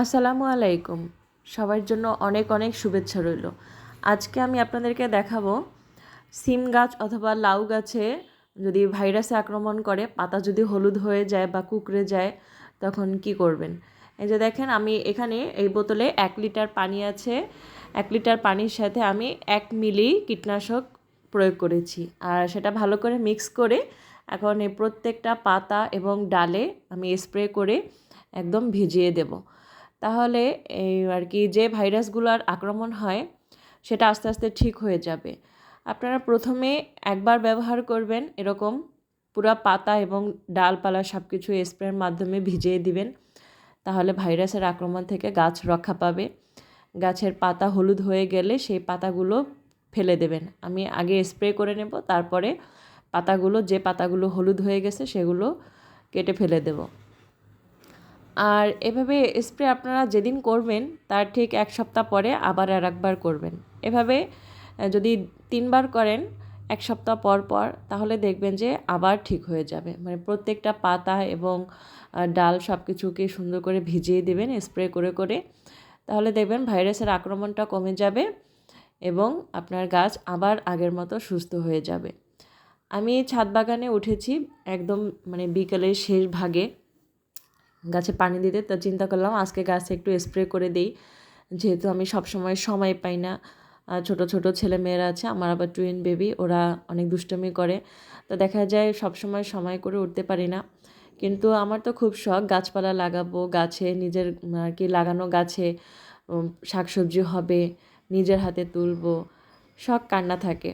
আসসালামু আলাইকুম। সবার জন্য অনেক অনেক শুভেচ্ছা রইল। আজকে আমি আপনাদেরকে দেখাবো সিম গাছ অথবা লাউ গাছে যদি ভাইরাসে আক্রমণ করে, পাতা যদি হলুদ হয়ে যায় বা কুকড়ে যায়, তখন কি করবেন? এই যে দেখেন, আমি এখানে এই বোতলে এক লিটার পানি আছে। এক লিটার পানির সাথে আমি এক মিলি কীটনাশক প্রয়োগ করেছি। আর সেটা ভালো করে মিক্স করে এখন এই প্রত্যেকটা পাতা এবং ডালে আমি স্প্রে করে একদম ভিজিয়ে দেবো। তাহলে এই আর কি যে ভাইরাসগুলোর আক্রমণ হয়, সেটা আস্তে আস্তে ঠিক হয়ে যাবে। আপনারা প্রথমে একবার ব্যবহার করবেন এরকম পুরা পাতা এবং ডালপালা সব কিছু স্প্রের মাধ্যমে ভিজিয়ে দিবেন। তাহলে ভাইরাসের আক্রমণ থেকে গাছ রক্ষা পাবে। গাছের পাতা হলুদ হয়ে গেলে সেই পাতাগুলো ফেলে দেবেন। আমি আগে স্প্রে করে নেব, তারপরে পাতাগুলো, যে পাতাগুলো হলুদ হয়ে গেছে সেগুলো কেটে ফেলে দেবো। আর এভাবে স্প্রে আপনারা যেদিন করবেন, তার ঠিক এক সপ্তাহ পরে আবার আর একবার করবেন। এভাবে যদি তিনবার করেন, এক সপ্তাহ পর পর, তাহলে দেখবেন যে আবার ঠিক হয়ে যাবে। মানে প্রত্যেকটা পাতা এবং ডাল সব কিছুকে সুন্দর করে ভিজিয়ে দেবেন স্প্রে করে করে। তাহলে দেখবেন ভাইরাসের আক্রমণটা কমে যাবে এবং আপনার গাছ আবার আগের মতো সুস্থ হয়ে যাবে। আমি ছাদ বাগানে উঠেছি, একদম মানে বিকেলের শেষ ভাগে। গাছে পানি দিতে, তো চিন্তা করলাম আজকে গাছে একটু স্প্রে করে দিই। যেহেতু আমি সব সময় পাই না ছোট ছোট ছেলে মেয়েরা আছে, আমার আবার টুইন বেবি ওরা অনেক দুষ্টমি করে। তো দেখা যায় সব সময় সময় করে উঠতে পারি না। কিন্তু আমার তো খুব শখ গাছপালা লাগাবো, গাছে নিজের, আর কি লাগানো গাছে শাকসবজি হবে, নিজের হাতে তুলবো, শখ কান্না থাকে।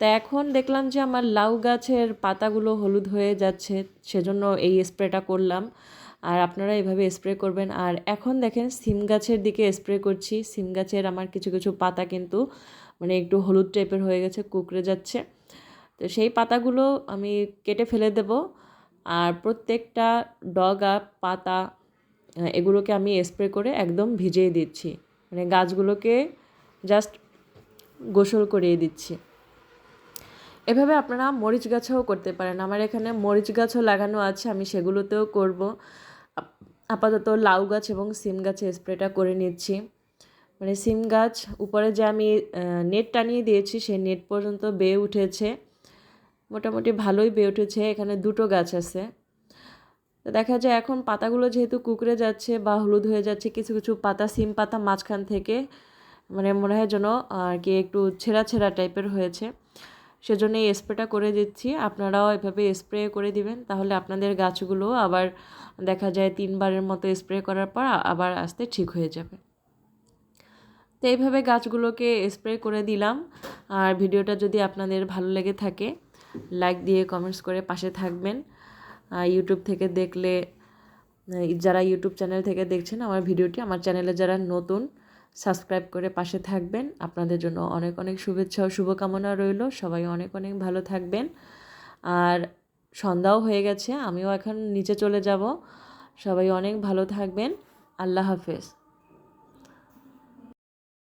তা এখন দেখলাম যে আমার লাউ গাছের পাতাগুলো হলুদ হয়ে যাচ্ছে, সেজন্য এই স্প্রেটা করলাম। আর আপনারা এভাবে স্প্রে করবেন। আর এখন দেখেন, সিম গাছের দিকে স্প্রে করছি। সিম গাছের আমার কিছু কিছু পাতা কিন্তু মানে একটু হলুদ টাইপের হয়ে গেছে, কুকড়ে যাচ্ছে। তো সেই পাতাগুলো আমি কেটে ফেলে দেব। আর প্রত্যেকটা ডগা পাতা এগুলোকে আমি স্প্রে করে একদম ভিজিয়ে দিচ্ছি। মানে গাছগুলোকে জাস্ট গোসল করিয়ে দিচ্ছি। এভাবে আপনারা মরিচ গাছও করতে পারেন। আমার এখানে মরিচ গাছও লাগানো আছে, আমি সেগুলোতেও করব। আপাতত লাউ গাছ এবং সিম গাছে স্প্রেটা করে নিচ্ছি। মানে সিম গাছ উপরে যে আমি নেট টানিয়ে দিয়েছি, সেই নেট পর্যন্ত বেয়ে উঠেছে। মোটামুটি ভালোই বেয়ে উঠেছে, এখানে দুটো গাছ আছে। তো দেখা যায় এখন পাতাগুলো যেহেতু কুকড়ে যাচ্ছে বা হলুদ হয়ে যাচ্ছে, কিছু কিছু পাতা, সিম পাতা মাঝখান থেকে মানে মনে হয় যেন আর কি একটু ছেঁড়া ছেঁড়া টাইপের হয়েছে। সেজন্য এই স্প্রেটা করে দিচ্ছি। আপনারাও এভাবে স্প্রে করে দিবেন, তাহলে আপনাদের গাছগুলো আবার দেখা যায় তিনবারের মতো স্প্রে করার পর আবার আসতে ঠিক হয়ে যাবে। তো এইভাবে গাছগুলোকে স্প্রে করে দিলাম। আর ভিডিওটা যদি আপনাদের ভালো লেগে থাকে, লাইক দিয়ে কমেন্টস করে পাশে থাকবেন। ইউটিউব থেকে দেখলে, যারা ইউটিউব চ্যানেল থেকে দেখছেন, আমার ভিডিওটি, আমার চ্যানেলে যারা নতুন সাবস্ক্রাইব করে পাশে থাকবেন। আপনাদের জন্য অনেক অনেক শুভেচ্ছা ও শুভকামনা রইল। সবাই অনেক অনেক ভালো থাকবেন। আর সন্ধ্যাও হয়ে গেছে, আমিও এখন নিচে চলে যাব। সবাই অনেক ভালো থাকবেন। আল্লাহ হাফেজ।